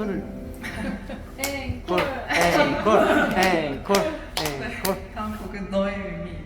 손을 앵콜 앵콜 앵콜 앵콜. 네, 다음 곡은 그 너의 의미.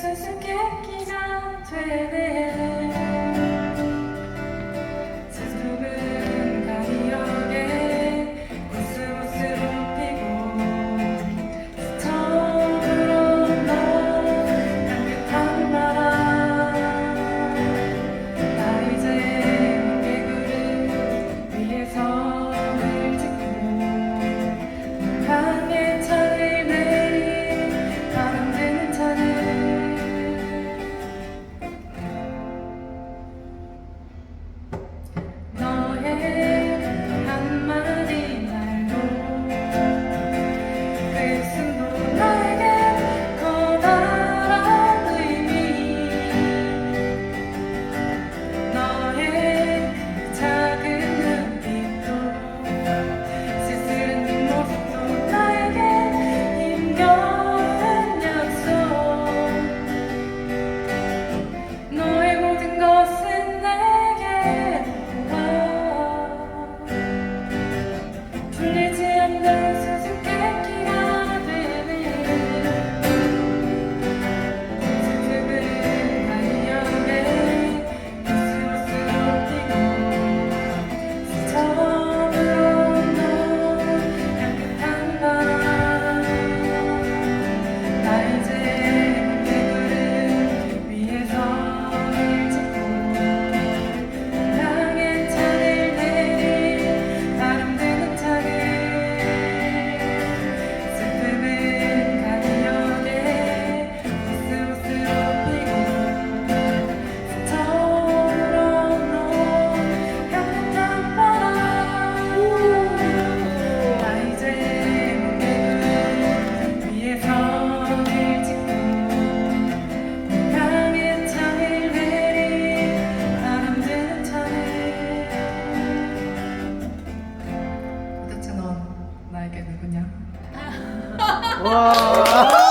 수수께끼가 되네. unity. 와.